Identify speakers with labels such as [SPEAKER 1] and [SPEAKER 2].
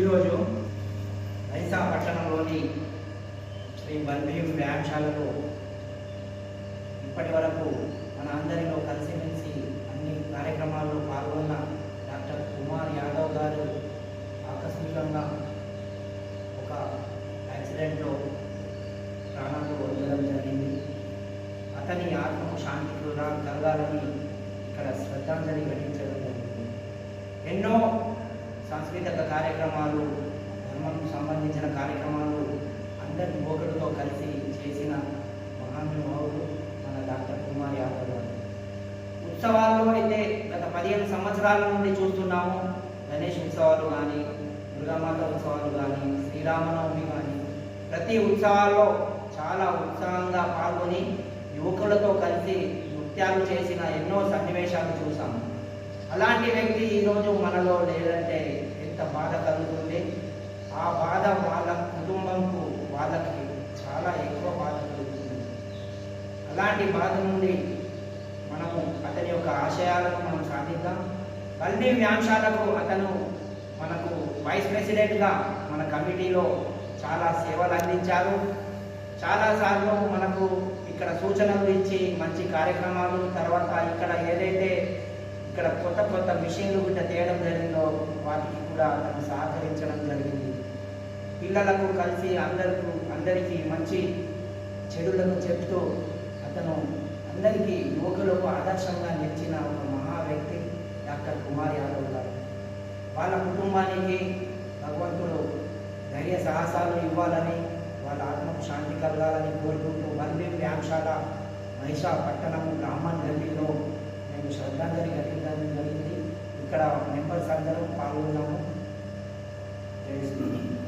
[SPEAKER 1] ఈరోజు నైసా పట్టణంలోని శ్రీ బంధీ వ్యాయామశాలలో ఇప్పటి వరకు మన అందరిలో కలిసిమెలిసి అన్ని కార్యక్రమాల్లో పాల్గొన్న డాక్టర్ కుమార్ యాదవ్ గారు ఆకస్మికంగా ఒక యాక్సిడెంట్లో ప్రాణాలు వదలడం జరిగింది. అతని ఆత్మకు శాంతి కలగాలని ఇక్కడ శ్రద్ధాంజలి ఘటించడం జరిగింది. ఎన్నో సాంస్కృతిక కార్యక్రమాలు ధర్మం సంబంధించిన కార్యక్రమాలు అందరి యువకులతో కలిసి చేసిన మహానుభావుడు మన డాక్టర్ కుమార్ యాదవ్ గారు. ఉత్సవాల్లో అయితే గత పదిహేను సంవత్సరాల నుండి చూస్తున్నాము. గణేష్ ఉత్సవాలు కానీ దుర్గామాత ఉత్సవాలు కానీ శ్రీరామనవమి కానీ ప్రతి ఉత్సవాల్లో చాలా ఉత్సాహంగా పాల్గొని యువకులతో కలిసి నృత్యాలు చేసిన ఎన్నో సన్నివేశాలు అలాంటి వ్యక్తి ఈరోజు మనలో లేదంటే ఎంత బాధ కలుగుతుంది? ఆ బాధ వాళ్ళ కుటుంబంకు వాళ్ళకి చాలా ఎక్కువ బాధ కలుగుతుంది. అలాంటి బాధ నుండి మనము అతని యొక్క ఆశయాలను మనం సాధిద్దాం. కల్దీ వ్యాంశాలకు అతను మనకు వైస్ ప్రెసిడెంట్గా మన కమిటీలో చాలా సేవలు అందించారు. చాలాసార్లు మనకు ఇక్కడ సూచనలు ఇచ్చి మంచి కార్యక్రమాలు తర్వాత ఇక్కడ ఏదైతే ఇక్కడ కొత్త కొత్త మిషన్లు గిట్ట తేయడం జరిగిందో వాటికి కూడా అతను సహకరించడం జరిగింది. పిల్లలకు కలిసి అందరికీ అందరికీ మంచి చెడులను చెప్తూ అతను అందరికీ యువకులకు ఆదర్శంగా నిలిచిన ఒక మహా వ్యక్తి డాక్టర్ కుమార్ యాదవ్ గారు. వాళ్ళ కుటుంబానికి భగవంతుడు ధైర్య సాహసాలు ఇవ్వాలని వాళ్ళ ఆత్మకు శాంతి కలగాలని కోరుకుంటూ బల్బీం వ్యాయామశాల మహిషా పట్టణము బ్రాహ్మణ్ గల్లీలో మేము శ్రద్ధాంజలి ఘటించడం జరిగింది ఇక్కడ మెంబర్స్ అందరూ పాల్గొన్నాము జై శ్రీరామ్.